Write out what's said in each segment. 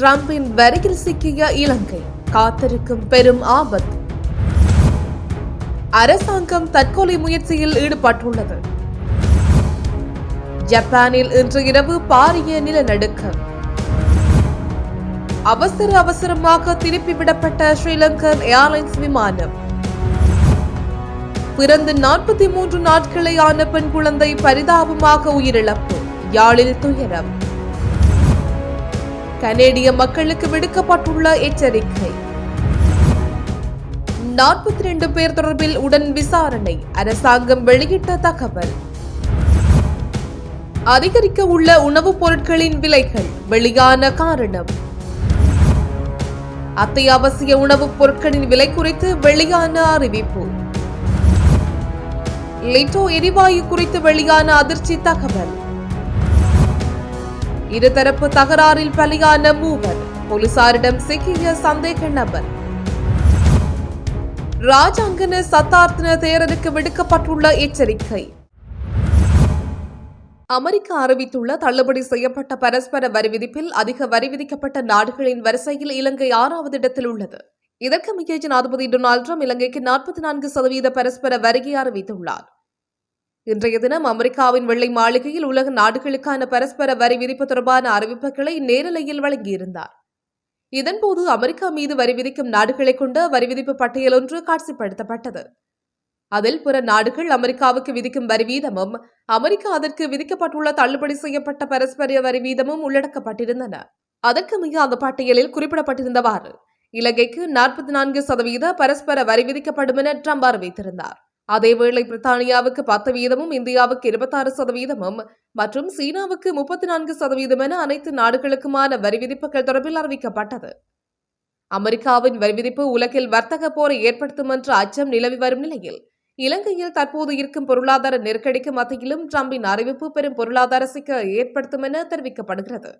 டிரம்பின் வரியில் சிக்கிய இலங்கை. காத்திருக்கும் பெரும் ஆபத்து. அரசாங்கம் தற்கொலை முயற்சியில் ஈடுபட்டுள்ளது. ஜப்பானில் இன்று இரவு பாரிய நிலநடுக்கம். அவசர அவசரமாக திருப்பிவிடப்பட்ட ஸ்ரீலங்கன் ஏர்லைன்ஸ் விமானம். பிறந்து நாற்பத்தி மூன்று நாட்களை ஆன பெண் குழந்தை பரிதாபமாக உயிரிழப்பு. யாழில் துயரம். கனேடிய மக்களுக்கு விடுக்கப்பட்டுள்ள எச்சரிக்கை. நாற்பத்தி ரெண்டு பேர் தொடர்பில் உடன் விசாரணை. அரசாங்கம் வெளியிட்ட தகவல். அதிகரிக்க உள்ள உணவுப் பொருட்களின் விலைகள் வெளியான காரணம். அத்தியாவசிய உணவுப் பொருட்களின் விலை குறித்து வெளியான அறிவிப்பு. லிட்டோ எரிவாயு குறித்து வெளியான அதிர்ச்சி தகவல். இருதரப்பு தகராறில் பலியான மூவர். போலீசாரிடம் சிக்கிய சந்தேக நபர். ராஜாங்கன சத்தார்த்தன தேரருக்கு விடுக்கப்பட்டுள்ள எச்சரிக்கை. அமெரிக்கா அறிவித்துள்ள தள்ளுபடி செய்யப்பட்ட பரஸ்பர வரி விதிப்பில் அதிக வரி விதிக்கப்பட்ட நாடுகளின் வரிசையில் இலங்கை ஆறாவது இடத்தில் உள்ளது. இதற்கு இதற்கமைய ஜனாதிபதி டொனால்ட் ட்ரம்ப் இலங்கைக்கு நாற்பத்தி நான்கு சதவீத பரஸ்பர வரியை அறிவித்துள்ளார். இன்றைய தினம் அமெரிக்காவின் வெள்ளை மாளிகையில் உலக நாடுகளுக்கான பரஸ்பர வரி விதிப்பு தொடர்பான அறிவிப்புகளை நேரலையில் வழங்கியிருந்தார். இதன்போது அமெரிக்கா மீது வரி விதிக்கும் நாடுகளை கொண்ட வரி விதிப்பு பட்டியல் ஒன்று காட்சிப்படுத்தப்பட்டது. அதில் பிற நாடுகள் அமெரிக்காவுக்கு விதிக்கும் வரி வீதமும் அமெரிக்கா அதற்கு விதிக்கப்பட்டுள்ள தள்ளுபடி செய்யப்பட்ட பரஸ்பர வரி வீதமும் உள்ளடக்கப்பட்டிருந்தன. அதற்கு மிக அந்த பட்டியலில் குறிப்பிடப்பட்டிருந்தவாறு இலங்கைக்கு நாற்பத்தி நான்கு சதவீத பரஸ்பர வரி விதிக்கப்படும் என ட்ரம்ப் அறிவித்திருந்தார். அதேவேளை பிரித்தானியாவுக்கு பத்து வீதமும் இந்தியாவுக்கு இருபத்தாறு சதவீதமும் மற்றும் சீனாவுக்கு முப்பத்தி நான்கு சதவீதம் என அனைத்து நாடுகளுக்குமான வரி விதிப்புகள் தொடர்பில் அறிவிக்கப்பட்டது. அமெரிக்காவின் வரி விதிப்பு உலகில் வர்த்தக போரை ஏற்படுத்தும் என்ற அச்சம் நிலவி வரும் நிலையில் இலங்கையில் தற்போது இருக்கும் பொருளாதார நெருக்கடிக்கு மத்தியிலும் டிரம்பின் அறிவிப்பு பெரும் பொருளாதார சிக்கலை ஏற்படுத்தும் என தெரிவிக்கப்படுகிறது.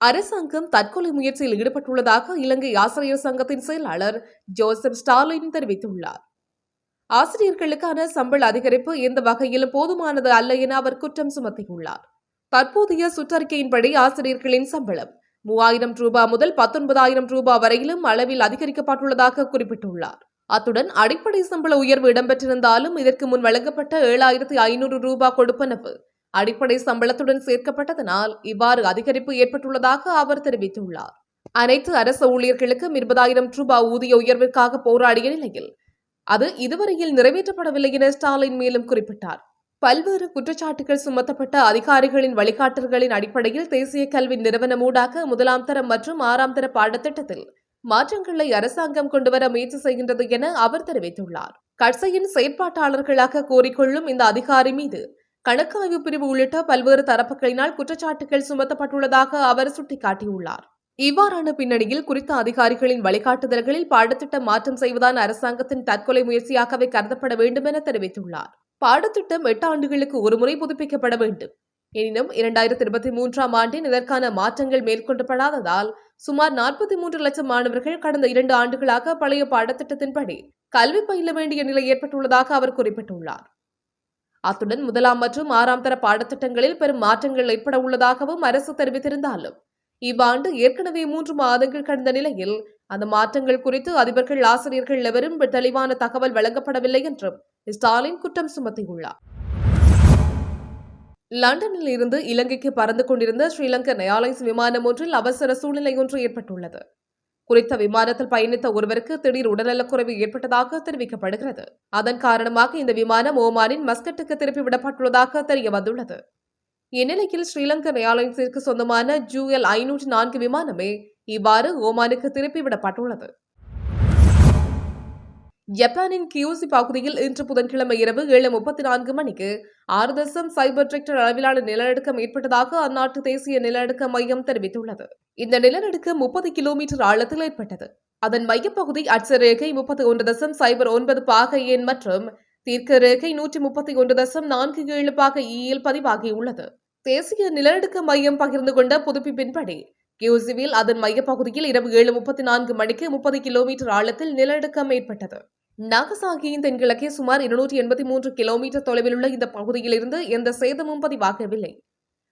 அரசாங்கம் தற்கொலை முயற்சியில் ஈடுபட்டுள்ளதாக இலங்கை ஆசிரியர் சங்கத்தின் செயலாளர் ஜோசப் ஸ்டாலின் தெரிவித்துள்ளார். ஆசிரியர்களுக்கான சம்பள அதிகரிப்பு எந்த வகையிலும் போதுமானது அல்ல என அவர் குற்றம் சுமத்தியுள்ளார். தற்போதைய சுற்றறிக்கையின்படி ஆசிரியர்களின் சம்பளம் மூவாயிரம் ரூபாய் முதல் பத்தொன்பதாயிரம் ரூபாய் வரையிலும் அளவில் அதிகரிக்கப்பட்டுள்ளதாக குறிப்பிட்டுள்ளார். அத்துடன் அடிப்படை சம்பள உயர்வு இடம்பெற்றிருந்தாலும் இதற்கு முன் வழங்கப்பட்ட ஏழாயிரத்தி ஐநூறு ரூபாய் கொடுப்பனவு அடிப்படை சம்பளத்துடன் சேர்க்கப்பட்டதனால் இவ்வாறு அதிகரிப்பு ஏற்பட்டுள்ளதாக அவர் தெரிவித்துள்ளார். அனைத்து அரசு ஊழியர்களுக்கும் இருபதாயிரம் ரூபாய் ஊதிய உயர்விற்காக போராடிய நிலையில் அது இதுவரையில் நிறைவேற்றப்படவில்லை என ஸ்டாலின் மேலும் குறிப்பிட்டார். பல்வேறு குற்றச்சாட்டுகள் சுமத்தப்பட்ட அதிகாரிகளின் வழிகாட்டல்களின் அடிப்படையில் தேசிய கல்வி நிறுவனம் ஊடாக முதலாம் தரம் மற்றும் ஆறாம் தர பாடத்திட்டத்தில் மாற்றங்களை அரசாங்கம் கொண்டுவர முயற்சி செய்கின்றது என அவர் தெரிவித்துள்ளார். கட்சியின் செயற்பாட்டாளர்களாக கோரிக்கொள்ளும் இந்த அதிகாரி மீது கணக்காய்வு பிரிவு உள்ளிட்ட பல்வேறு தரப்புகளினால் குற்றச்சாட்டுகள் சுமத்தப்பட்டுள்ளதாக அவர் சுட்டிக்காட்டியுள்ளார். இவ்வாறான பின்னணியில் குறித்த அதிகாரிகளின் வழிகாட்டுதல்களில் பாடத்திட்டம் மாற்றம் செய்வதான அரசாங்கத்தின் தற்கொலை முயற்சியாகவே கருதப்பட வேண்டும் என தெரிவித்துள்ளார். பாடத்திட்டம் எட்டு ஆண்டுகளுக்கு ஒருமுறை புதுப்பிக்கப்பட வேண்டும். எனினும் இரண்டாயிரத்தி இருபத்தி மூன்றாம் ஆண்டின் இதற்கான மாற்றங்கள் மேற்கொள்ளப்படாததால் சுமார் நாற்பத்தி மூன்று லட்சம் மாணவர்கள் கடந்த இரண்டு ஆண்டுகளாக பழைய பாடத்திட்டத்தின்படி கல்வி பயில வேண்டிய நிலை ஏற்பட்டுள்ளதாக அவர் குறிப்பிட்டுள்ளார். அத்துடன் முதலாம் மற்றும் ஆறாம் தர பாடத்திட்டங்களில் பெரும் மாற்றங்கள் ஏற்பட உள்ளதாகவும் அரசு தெரிவித்திருந்தாலும் இவ்வாண்டு ஏற்கனவே மூன்று மாதங்கள் கடந்த நிலையில் அந்த மாற்றங்கள் குறித்து அதிபர்கள் ஆசிரியர்கள் எவரும் தெளிவான தகவல் வழங்கப்படவில்லை என்றும் ஸ்டாலின் குற்றம் சுமத்தியுள்ளார். லண்டனில் இருந்து இலங்கைக்கு பறந்து கொண்டிருந்த ஸ்ரீலங்கன் ஏர்லைன்ஸ் விமானம் ஒன்றில் அவசர சூழ்நிலை ஒன்று ஏற்பட்டுள்ளது. குறித்த விமானத்தில் பயணித்த ஒருவருக்கு திடீர் உடல்நலக்குறைவு ஏற்பட்டதாக தெரிவிக்கப்படுகிறது. அதன் காரணமாக இந்த விமானம் ஓமானின் மஸ்கட்டுக்கு திருப்பி விடப்பட்டுள்ளதாக தெரிய வந்துள்ளது. இந்நிலையில் ஸ்ரீலங்கன் ஏர்லைன்ஸிற்கு சொந்தமான ஜூஎல் ஐநூற்று நான்கு விமானமே இவ்வாறு ஓமானுக்கு திருப்பி விடப்பட்டுள்ளது. ஜப்பானின் கியூசி பகுதியில் இன்று புதன்கிழமை இரவு ஏழு முப்பத்தி நான்கு மணிக்கு ஆறு தசம் சைபர் டிரெக்டர் அளவிலான நிலநடுக்கம் ஏற்பட்டதாக அந்நாட்டு தேசிய நிலநடுக்க மையம் தெரிவித்துள்ளது. இந்த நிலநடுக்கம் முப்பது கிலோமீட்டர் ஆழத்தில் ஏற்பட்டது. அதன் மையப்பகுதி அட்சரேகை முப்பத்தி ஒன்று தசம் சைபர் ஒன்பது பாக எண் மற்றும் தீர்க்க ரேகை நூற்றி முப்பத்தி ஒன்று தசம் நான்கு ஏழு பாக ஈயில் பதிவாகியுள்ளது. தேசிய நிலநடுக்க மையம் பகிர்ந்து கொண்ட புதுப்பிப்பின்படி கியூசிவில் அதன் மையப்பகுதியில் இரவு ஏழு முப்பத்தி நான்கு மணிக்கு முப்பது கிலோமீட்டர் ஆழத்தில் நிலநடுக்கம் ஏற்பட்டது. நாகசாகியின் தென்கிழக்கே சுமார் இருநூற்றி எண்பத்தி மூன்று கிலோமீட்டர் தொலைவில் உள்ள இந்த பகுதியிலிருந்து எந்த சேதமும் பதிவாகவில்லை.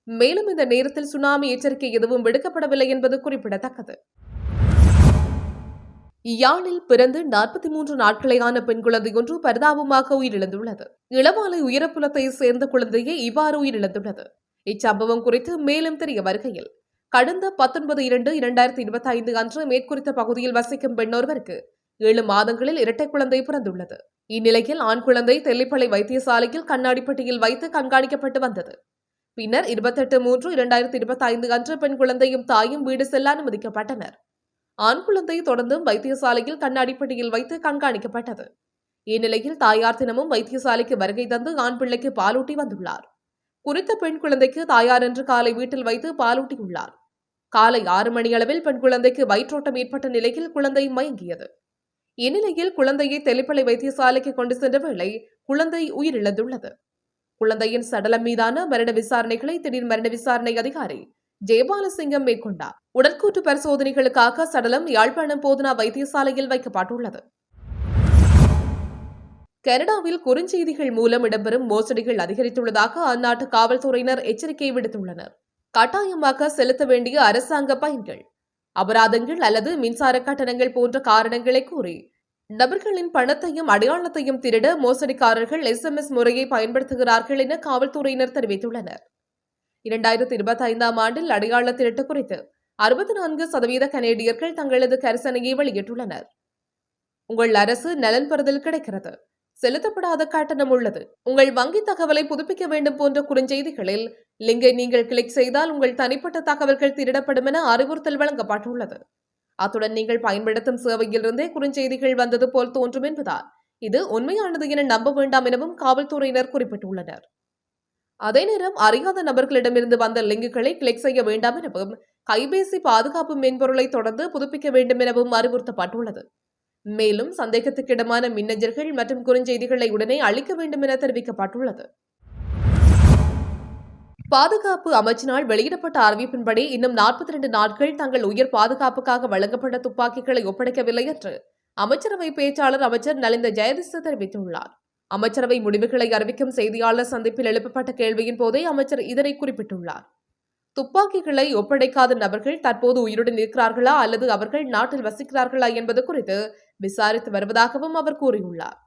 மேலும் இந்த நேரத்தில் சுனாமி எச்சரிக்கை எதுவும் விடுக்கப்படவில்லை என்பது குறிப்பிடத்தக்கது. யாழில் பிறந்து நாற்பத்தி மூன்று நாட்களையான பெண் குழந்தை ஒன்று பரிதாபமாக உயிரிழந்துள்ளது. இளவாலை உயரப்புலத்தை சேர்ந்த குழந்தையே இவ்வாறு உயிரிழந்துள்ளது. இச்சம்பவம் குறித்து மேலும் தெரிய வருகையில் கடந்த பத்தொன்பது இரண்டு இரண்டாயிரத்தி இருபத்தி ஐந்து அன்று மேற்குறித்த பகுதியில் வசிக்கும் பெண்ணொருவருக்கு ஏழு மாதங்களில் இரட்டை குழந்தை பிறந்துள்ளது. இந்நிலையில் ஆண் குழந்தை தெல்லிப்பளை வைத்தியசாலையில் கண்ணாடிப்பட்டியில் வைத்து கண்காணிக்கப்பட்டு வந்தது. பின்னர் இருபத்தெட்டு மூன்று இரண்டாயிரத்தி இருபத்தி ஐந்து அன்று பெண் குழந்தையும் தாயும் வீடு செல்ல அனுமதிக்கப்பட்டனர். ஆண் குழந்தை தொடர்ந்தும் வைத்தியசாலையில் கண்ணாடிப்பட்டியில் வைத்து கண்காணிக்கப்பட்டது. இந்நிலையில் தாயார் தினமும் வைத்தியசாலைக்கு வருகை தந்து ஆண் பிள்ளைக்கு பாலூட்டி வந்துள்ளார். குறித்த பெண் குழந்தைக்கு தாயார் என்று காலை வீட்டில் வைத்து பாலூட்டியுள்ளார். காலை ஆறு மணியளவில் பெண் குழந்தைக்கு வயிற்றோட்டம் ஏற்பட்ட நிலையில் குழந்தை மயங்கியது. இந்நிலையில் குழந்தையை தெளிப்பளை வைத்தியசாலைக்கு கொண்டு சென்ற வேளை குழந்தை உயிரிழந்துள்ளது. குழந்தையின் சடலம் மீதான மரண விசாரணைகளை திடீர் மரண விசாரணை அதிகாரி ஜெயபாலசிங்கம் மேற்கொண்டார். உடற்கூற்று பரிசோதனைகளுக்காக சடலம் யாழ்ப்பாணம் போதனா வைத்தியசாலையில் வைக்கப்பட்டுள்ளது. கனடாவில் குறுஞ்செய்திகள் மூலம் இடம்பெறும் மோசடிகள் அதிகரித்துள்ளதாக அந்நாட்டு காவல்துறையினர் எச்சரிக்கை விடுத்துள்ளனர். கட்டாயமாக செலுத்த வேண்டிய அரசாங்க பயன்கள் அபராதங்கள் அல்லது மின்சார கட்டணங்கள் போன்ற காரணங்களை கூறி நபர்களின் பணத்தையும் அடையாளத்தையும் திருட மோசடிக்காரர்கள் எஸ் எம் எஸ் முறையை பயன்படுத்துகிறார்கள் என காவல்துறையினர் தெரிவித்துள்ளனர். இரண்டாயிரத்தி இருபத்தி ஐந்தாம் ஆண்டில் அடையாள திருட்டு குறித்து அறுபத்தி நான்கு சதவீத கனேடியர்கள் தங்களது கரிசனையை வெளியிட்டுள்ளனர். உங்கள் அரசு நலன் பெறுதல் கிடைக்கிறது. செலுத்தப்படாத கட்டணம் உள்ளது. உங்கள் வங்கி தகவலை புதுப்பிக்க வேண்டும் போன்ற குறுஞ்செய்திகளில் லிங்கை நீங்கள் கிளிக் செய்தால் உங்கள் தனிப்பட்ட தகவல்கள் திருடப்படும் என அறிவுறுத்தல் வழங்கப்பட்டுள்ளது. அத்துடன் நீங்கள் பயன்படுத்தும் சேவையிலிருந்தே குறுஞ்செய்திகள் வந்தது போல் தோன்றும் என்பதால் இது உண்மையானது என நம்ப வேண்டாம் எனவும் காவல்துறையினர் குறிப்பிட்டுள்ளனர். அதே நேரம் அறியாத நபர்களிடமிருந்து வந்த லிங்குகளை கிளிக் செய்ய வேண்டாம் எனவும் கைபேசி பாதுகாப்பு மென்பொருளை தொடர்ந்து புதுப்பிக்க வேண்டும் எனவும் அறிவுறுத்தப்பட்டுள்ளது. மேலும் சந்தேகத்துக்கிடமான மின்னஞ்சல்கள் மற்றும் குறுஞ்செய்திகளை உடனே அளிக்க வேண்டும் என தெரிவிக்கப்பட்டுள்ளது. பாதுகாப்பு அமைச்சினால் வெளியிடப்பட்ட அறிவிப்பின்படி இன்னும் நாற்பத்தி இரண்டு நாட்கள் தங்கள் உயர் பாதுகாப்புக்காக வழங்கப்பட்ட துப்பாக்கிகளை ஒப்படைக்கவில்லை என்று அமைச்சரவை பேச்சாளர் அமைச்சர் நலிந்த ஜெயதிச தெரிவித்துள்ளார். அமைச்சரவை முடிவுகளை அறிவிக்கும் செய்தியாளர் சந்திப்பில் எழுப்பப்பட்ட கேள்வியின் போதே அமைச்சர் இதனை குறிப்பிட்டுள்ளார். துப்பாக்கிகளை ஒப்படைக்காத நபர்கள் தற்போது உயிருடன் இருக்கிறார்களா அல்லது அவர்கள் நாட்டில் வசிக்கிறார்களா என்பது குறித்து விசாரித்து வருவதாகவும் அவர் கூறியுள்ளார்.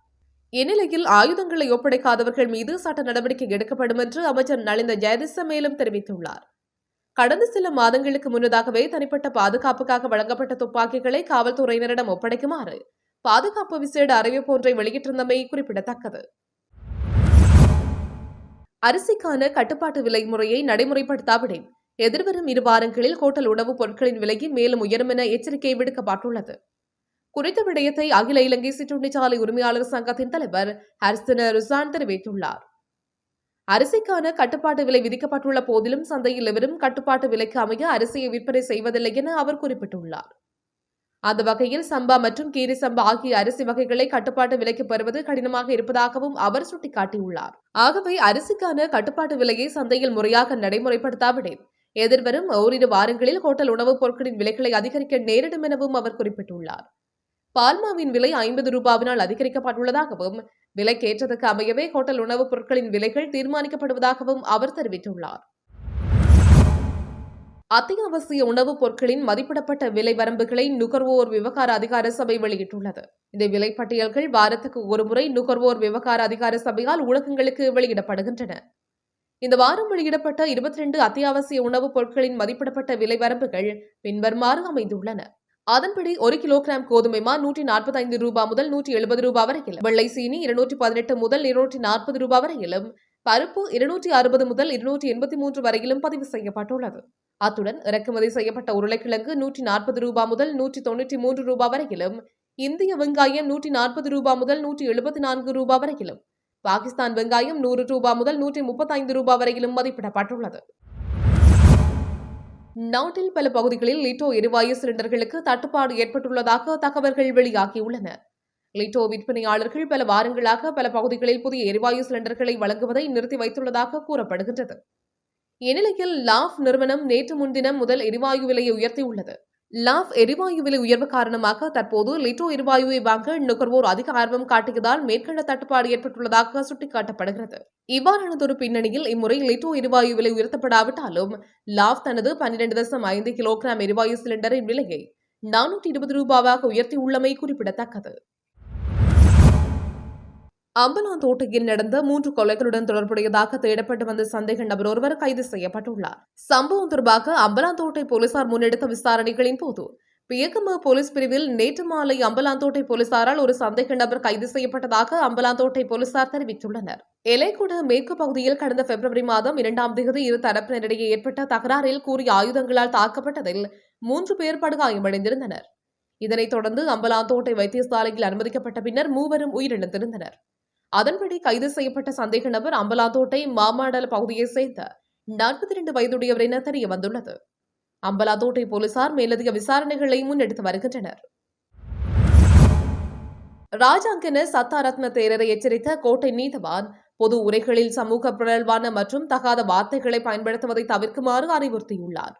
இந்நிலையில் ஆயுதங்களை ஒப்படைக்காதவர்கள் மீது சட்ட நடவடிக்கை எடுக்கப்படும் என்று அமைச்சர் நலிந்த ஜெயதிச மேலும் தெரிவித்துள்ளார். கடந்த சில மாதங்களுக்கு முன்னதாகவே தனிப்பட்ட பாதுகாப்புக்காக வழங்கப்பட்ட துப்பாக்கிகளை காவல்துறையினரிடம் ஒப்படைக்குமாறு பாதுகாப்பு விசேட அறிவிப்பு ஒன்றை வெளியிட்டிருந்தமை குறிப்பிடத்தக்கது. அரிசிக்கான கட்டுப்பாட்டு விலை முறையை நடைமுறைப்படுத்தாவிடின் எதிர்வரும் இரு வாரங்களில் ஹோட்டல் உணவுப் பொருட்களின் விலையை மேலும் உயரும் என எச்சரிக்கை விடுக்கப்பட்டுள்ளது. குறித்த விடயத்தை அகில இலங்கை சிற்றுண்டிச்சாலை உரிமையாளர் சங்கத்தின் தலைவர் ஹர்சன ருசான் தெரிவித்துள்ளார். அரிசிக்கான கட்டுப்பாட்டு விலை விதிக்கப்பட்டுள்ள போதிலும் சந்தையில் எவரும் கட்டுப்பாட்டு விலைக்கு அமைய அரிசியை விற்பனை செய்வதில்லை என அவர் குறிப்பிட்டுள்ளார். அந்த வகையில் சம்பா மற்றும் கீரி சம்பா ஆகிய அரிசி வகைகளை கட்டுப்பாட்டு விலைக்கு பெறுவது கடினமாக இருப்பதாகவும் அவர் சுட்டிக்காட்டியுள்ளார். ஆகவே அரிசிக்கான கட்டுப்பாட்டு விலையை சந்தையில் முறையாக நடைமுறைப்படுத்தாவிடேன் எதிர்வரும் ஓரிரு வாரங்களில் ஹோட்டல் உணவுப் பொருட்களின் விலைகளை அதிகரிக்க நேரிடும் எனவும் அவர் குறிப்பிட்டுள்ளார். பால்மாவின் விலை ஐம்பது ரூபாவினால் அதிகரிக்கப்பட்டுள்ளதாகவும் விலைக்கேற்றதுக்கு அமையவே ஹோட்டல் உணவுப் பொருட்களின் விலைகள் தீர்மானிக்கப்படுவதாகவும் அவர் தெரிவித்துள்ளார். அத்தியாவசிய உணவுப் பொருட்களின் மதிப்பிடப்பட்ட விலை வரம்புகளை நுகர்வோர் விவகார அதிகார சபை வெளியிட்டுள்ளது. இந்த விலைப்பட்டியல்கள் வாரத்துக்கு ஒருமுறை நுகர்வோர் விவகார அதிகார சபையால் ஊடகங்களுக்கு வெளியிடப்படுகின்றன. இந்த வாரம் வெளியிடப்பட்ட இருபத்தி ரெண்டு அத்தியாவசிய உணவுப் பொருட்களின் மதிப்பிடப்பட்ட விலை வரம்புகள் பின்வருமாறு அமைந்துள்ளன. அதன்படி ஒரு கிலோகிராம் கோதுமை மா நூற்றி நாற்பத்தி ஐந்து ரூபாய் முதல் நூற்றி எழுபது ரூபாய் வரையிலும். வெள்ளை சீனி இருநூற்றி பதினெட்டு முதல் இருநூற்றி நாற்பது ரூபாய் வரையிலும். பருப்பு இருநூற்றி அறுபது முதல் இருநூற்றி எண்பத்தி மூன்று வரையிலும் பதிவு செய்யப்பட்டுள்ளது. அத்துடன் இறக்குமதி செய்யப்பட்ட உருளைக்கிழங்கு நூற்றி நாற்பது ரூபாய் முதல் நூற்றி தொண்ணூற்றி மூன்று ரூபாய் வரையிலும். இந்திய வெங்காயம் நூற்றி நாற்பது ரூபாய் முதல் நூற்றி எழுபத்தி நான்கு ரூபாய் வரையிலும். பாகிஸ்தான் வெங்காயம் நூறு ரூபாய் முதல் நூற்றி முப்பத்தைந்து ரூபாய் வரையிலும் மதிப்பிடப்பட்டுள்ளது. நாட்டில் பல பகுதிகளில் லிட்டோ எரிவாயு சிலிண்டர்களுக்கு தட்டுப்பாடு ஏற்பட்டுள்ளதாக தகவல்கள் வெளியாகியுள்ளன. லிட்டோ விற்பனையாளர்கள் பல வாரங்களாக பல பகுதிகளில் புதிய எரிவாயு சிலிண்டர்களை வழங்குவதை நிறுத்தி வைத்துள்ளதாக கூறப்படுகின்றது. இந்நிலையில் லாஃப் நிறுவனம் நேற்று முன்தினம் முதல் எரிவாயு விலையை உயர்த்தியுள்ளது. லாப் எரிவாயு விலை உயர்வு காரணமாக தற்போது லிட்டோ எரிவாயுவை வாங்க நுகர்வோர் அதிக ஆர்வம் காட்டியதால் மேற்கண்ட தட்டுப்பாடு ஏற்பட்டுள்ளதாக சுட்டிக்காட்டப்படுகிறது. இவ்வாறானதொரு பின்னணியில் இம்முறை லிட்டோ எரிவாயு விலை உயர்த்தப்படாவிட்டாலும் லாப் தனது பன்னிரண்டு தசம் ஐந்து கிலோகிராம் எரிவாயு சிலிண்டரின் விலையை நானூற்றி இருபது ரூபாவாக உயர்த்தியுள்ளமை குறிப்பிடத்தக்கது. அம்பலாந்தோட்டையில் நடந்த மூன்று கொலைகளுடன் தொடர்புடையதாக தேடப்பட்டு வந்த சந்தேக நபர் ஒருவர் கைது செய்யப்பட்டுள்ளார். சம்பவம் தொடர்பாக அம்பலாந்தோட்டை போலீசார் முன்னெடுத்த விசாரணைகளின் போது பியக்கம போலீஸ் பிரிவில் நேற்று மாலை அம்பலாந்தோட்டை போலீசாரால் ஒரு சந்தேக நபர் கைது செய்யப்பட்டதாக அம்பலாந்தோட்டை போலீசார் தெரிவித்துள்ளனர். எலைக்குடு மேற்கு பகுதியில் கடந்த பிப்ரவரி மாதம் இரண்டாம் தேதி இரு தரப்பினரிடையே ஏற்பட்ட தகராறில் கூறிய ஆயுதங்களால் தாக்கப்பட்டதில் மூன்று பேர் படுகாயமடைந்திருந்தனர். இதனைத் தொடர்ந்து அம்பலாந்தோட்டை வைத்தியசாலையில் அனுமதிக்கப்பட்ட பின்னர் மூவரும் உயிரிழந்திருந்தனர். அதன்படி கைது செய்யப்பட்ட சந்தேக நபர் அம்பலாத்தோட்டை மாமாடல பகுதியை சேர்ந்த நாற்பத்தி இரண்டு வயதுடையவர் என தெரிய வந்துள்ளது அம்பலாத்தோட்டை போலீசார் மேலதிக விசாரணைகளை முன்னெடுத்து வருகின்றனர். ராஜாங்கன சத்தாரத்ன தேரரை எச்சரித்த கோட்டை நீதவான் பொது உரைகளில் சமூக பிறழ்வான மற்றும் தகாத வார்த்தைகளை பயன்படுத்துவதை தவிர்க்குமாறு அறிவுறுத்தியுள்ளார்.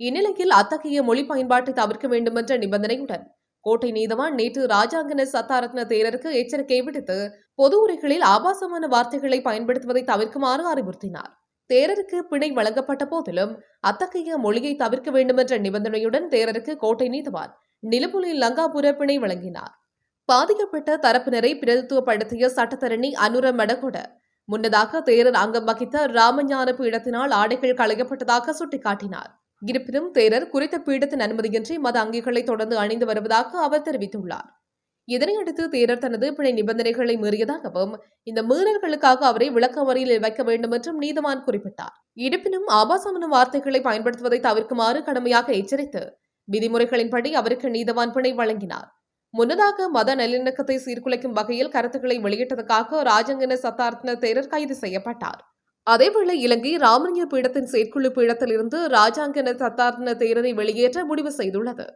இந்நிலையில் அத்தகைய மொழி பயன்பாட்டை தவிர்க்க வேண்டுமென்ற நிபந்தனையுடன் கோட்டை நீதவான் நேற்று ராஜாங்கன சத்தாரத்ன தேரருக்கு எச்சரிக்கை விடுத்து பொது உரைகளில் ஆபாசமான வார்த்தைகளை பயன்படுத்துவதை தவிர்க்குமாறு அறிவுறுத்தினார். தேரருக்கு பிணை வழங்கப்பட்ட போதிலும் அத்தகைய மொழியை தவிர்க்க வேண்டுமென்ற நிபந்தனையுடன் தேரருக்கு கோட்டை நீதவான் நிலப்புலி லங்காபுர பிணை வழங்கினார். பாதிக்கப்பட்ட தரப்பினரை பிரதித்துவப்படுத்திய சட்டத்தரணி அனுர மடகொட முன்னதாக தேரர் அங்கம் வகித்த ராமஞான பீடத்தினால் ஆடைகள் களையப்பட்டதாக சுட்டிக்காட்டினார். இருப்பினும் தேரர் குறித்த பீடத்தின் அனுமதியின்றி மத அங்கிகளை தொடர்ந்து அணிந்து வருவதாக அவர் தெரிவித்துள்ளார். இதனையடுத்து தேரர் தனது பிணை நிபந்தனைகளை மீறியதாகவும் இந்த மீறல்களுக்காக அவரை விளக்கமறையில் வைக்க வேண்டும் என்றும் நீதவான் குறிப்பிட்டார். இருப்பினும் ஆபாசமான வார்த்தைகளை பயன்படுத்துவதை தவிர்க்குமாறு கடுமையாக எச்சரித்து விதிமுறைகளின்படி அவருக்கு நீதவான் பிணை வழங்கினார். முன்னதாக மத நல்லிணக்கத்தை சீர்குலைக்கும் வகையில் கருத்துக்களை வெளியிட்டதற்காக ராஜங்கன சத்தார்த்தன தேரர் கைது செய்யப்பட்டார். அதேவேளை இலங்கை ராமலிங்க பீடத்தின் செயற்குழு பீடத்திலிருந்து ராஜாங்கன சத்தார்த்தன தேரரை வெளியேற்ற முடிவு செய்துள்ளது.